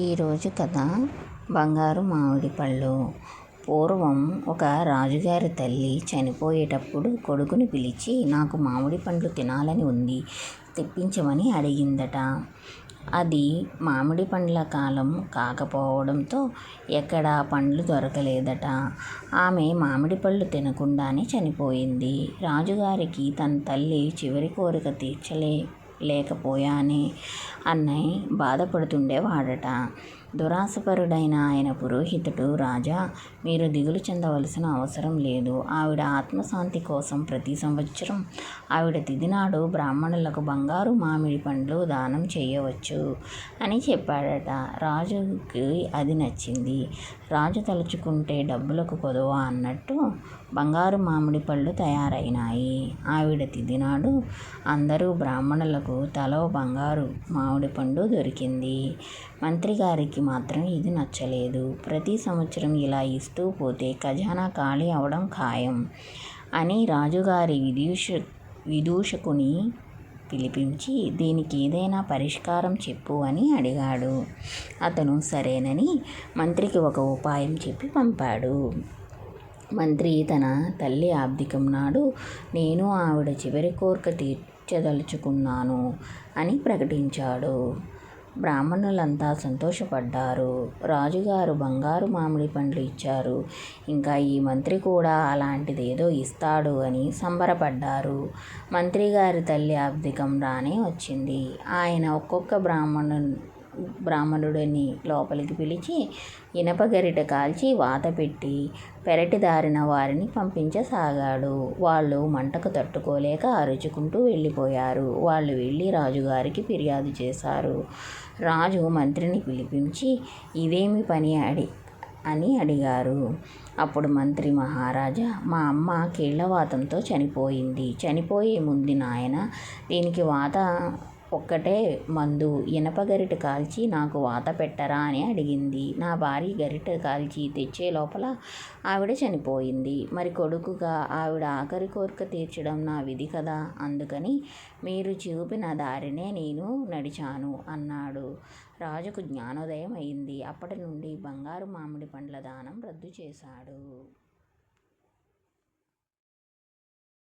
ఈరోజు కథ బంగారు మామిడి పళ్ళు. పూర్వం ఒక రాజుగారి తల్లి చనిపోయేటప్పుడు కొడుకుని పిలిచి నాకు మామిడి పండ్లు తినాలని ఉంది తెప్పించమని అడిగిందట. అది మామిడి పండ్ల కాలం కాకపోవడంతో ఎక్కడా పండ్లు దొరకలేదట. ఆమె మామిడి పళ్ళు తినకుండానే చనిపోయింది. రాజుగారికి తన తల్లి చివరి కోరిక తీర్చలే. లేకపోయానే అన్నయ్య బాధపడుతుండేవాడట. దురాశపరుడైన ఆయన పురోహితుడు రాజా మీరు దిగులు చెందవలసిన అవసరం లేదు. ఆవిడ ఆత్మశాంతి కోసం ప్రతి సంవత్సరం ఆవిడ తిదినాడు బ్రాహ్మణులకు బంగారు మామిడి పండ్లు దానం చేయవచ్చు అని చెప్పాడట. రాజుకి అది నచ్చింది. రాజు తలుచుకుంటే డబ్బులకు కొదవ అన్నట్టు బంగారు మామిడి పళ్ళు తయారైనాయి. ఆవిడ తిదినాడు అందరూ బ్రాహ్మణులకు తలో బంగారు మామిడి పండు దొరికింది. మంత్రిగారికి మాత్రం ఇది నచ్చలేదు. ప్రతి సంవత్సరం ఇలా ఇస్తూ పోతే ఖజానా ఖాళీ అవడం ఖాయం అని రాజుగారి విదూష విదూషకుని పిలిపించి దీనికి ఏదైనా పరిష్కారం చెప్పు అని అడిగాడు. అతను సరేనని మంత్రికి ఒక ఉపాయం చెప్పి పంపాడు. మంత్రి తన తల్లి ఆబ్దికం నాడు నేను ఆవిడ చివరి కోరిక తీర్చదలుచుకున్నాను అని ప్రకటించాడు. బ్రాహ్మణులంతా సంతోషపడ్డారు. రాజుగారు బంగారు మామిడి పండ్లు ఇచ్చారు. ఇంకా ఈ మంత్రి కూడా అలాంటిదేదో ఇస్తాడు అని సంబరపడ్డారు. మంత్రి గారి తల్లి ఆబ్దికం రానే వచ్చింది. ఆయన ఒక్కొక్క బ్రాహ్మణు బ్రాహ్మణుడిని లోపలికి పిలిచి ఇనప గరిట కాల్చి వాత పెట్టి పెరటి దారిన వారిని పంపించసాగాడు. వాళ్ళు మంటకు తట్టుకోలేక అరుచుకుంటూ వెళ్ళిపోయారు. వాళ్ళు వెళ్ళి రాజుగారికి ఫిర్యాదు చేశారు. రాజు మంత్రిని పిలిపించి ఇదేమి పని అడి అని అడిగారు. అప్పుడు మంత్రి మహారాజా మా అమ్మ కీళ్ళవాతంతో చనిపోయింది. చనిపోయే ముందు నాయన దీనికి వాత ఒక్కటే మందు. ఇనప గరిట కాల్చి నాకు వాత పెట్టరా అని అడిగింది. నా భార్య గరిట కాల్చి తెచ్చే లోపల ఆవిడ చనిపోయింది. మరి కొడుకుగా ఆవిడ ఆఖరి కోరిక తీర్చడం నా విధి కదా? అందుకని మీరు చూపిన దారినే నేను నడిచాను అన్నాడు. రాజుకు జ్ఞానోదయం అయింది. అప్పటి నుండి బంగారు మామిడి పండ్ల దానం రద్దు చేశాడు.